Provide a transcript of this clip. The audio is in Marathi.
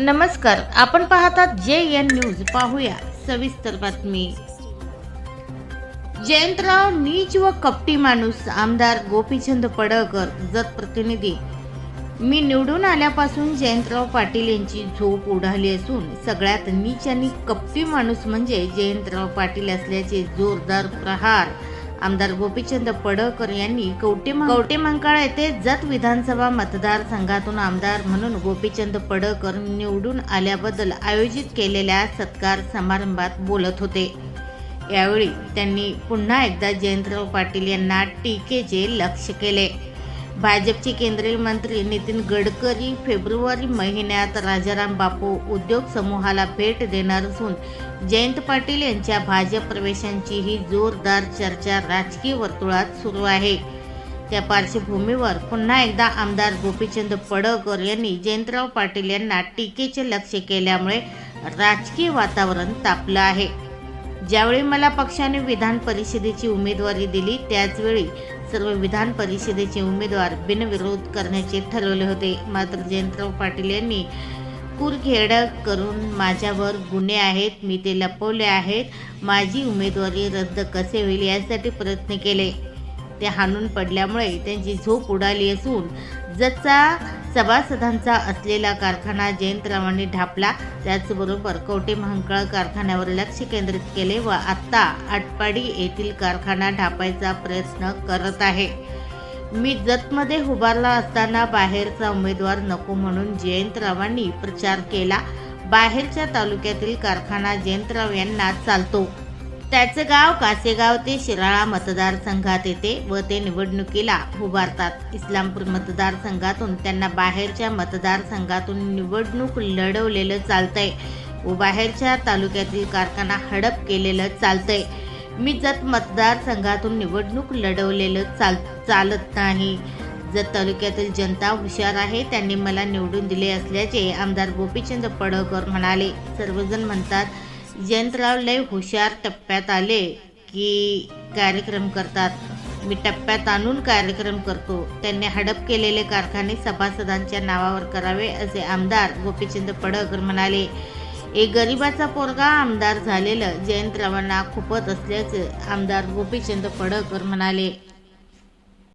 नमस्कार आपण पाहतात जे एन न्यूज. पाहूया सविस्तर बातमी. जयंतराव नीच व कपटी माणूस आमदार गोपीचंद पडळकर जत प्रतिनिधी. मी निवडून आल्यापासून जयंतराव पाटील यांची झोप उडाली असून सगळ्यात नीच आणि कपटी माणूस म्हणजे जयंतराव पाटील असल्याचे जोरदार प्रहार. आमदार गोपीचंद पडळकर यांनी कवटे कवटे येथे जत विधानसभा मतदारसंघातून आमदार म्हणून गोपीचंद पडळकर निवडून आल्याबद्दल आयोजित केलेल्या सत्कार समारंभात बोलत होते. यावेळी त्यांनी पुन्हा एकदा जयंतराव पाटील यांना टीकेचे लक्ष केले. भाजपचे केंद्रीय मंत्री नितीन गडकरी फेब्रुवारी महिन्यात राजाराम बापू उद्योग समूहाला भेट देणार असून जयंत पाटील यांच्या भाजप प्रवेशांची ही जोरदार चर्चा राजकीय वर्तुळात सुरू आहे. त्या पार्श्वभूमीवर पुन्हा एकदा आमदार गोपीचंद पडळकर यांनी जयंतराव पाटील यांना टीकेचे लक्ष केल्यामुळे राजकीय वातावरण तापलं आहे. ज्यावेळी मला पक्षाने विधान परिषदेची उमेदवारी दिली त्याचवेळी सर्व विधान परिषदेचे उमेदवार बिनविरोध करण्याचे ठरवले होते. मात्र जयंतराव पाटील यांनी कुरखेड करून माझ्यावर गुन्हे आहेत मी ते लपवले आहेत माझी उमेदवारी रद्द कसे होईल यासाठी प्रयत्न केले. ते हाणून पडल्यामुळे त्यांची झोप उडाली असून जचा सभासदांचा असलेला कारखाना जयंतरावांनी ढापला. त्याचबरोबर कवटे महांकाळ कारखान्यावर लक्ष केंद्रित केले व आत्ता आटपाडी येथील कारखाना ढापायचा प्रयत्न करत आहे. मी जतमध्ये उभारला असताना बाहेरचा उमेदवार नको म्हणून जयंतरावांनी प्रचार केला. बाहेरच्या तालुक्यातील कारखाना जयंतराव यांना चालतो. त्याचं गाव कासेगाव ते शिराळा मतदारसंघात येते व ते निवडणुकीला उभारतात. इस्लामपूर मतदारसंघातून त्यांना बाहेरच्या मतदारसंघातून निवडणूक लढवलेलं चालतंय व बाहेरच्या तालुक्यातील कारखाना हडप केलेलं चालतंय. मी जत मतदारसंघातून निवडणूक लढवलेलं चाल चालत नाही. जत तालुक्यातील जनता हुशार आहे त्यांनी मला निवडून दिले असल्याचे आमदार गोपीचंद पडळकर म्हणाले. सर्वजण म्हणतात जयंतराव लय हुशार टप्प्यात आले की कार्यक्रम करतात. मी टप्प्यात आणून कार्यक्रम करतो. त्यांनी हडप केलेले कारखाने सभासदांच्या नावावर करावे असे आमदार गोपीचंद पडळकर म्हणाले. एक गरिबाचा पोरगा आमदार झालेलं जयंतरावांना खुपत असल्याचे आमदार गोपीचंद पडळकर म्हणाले.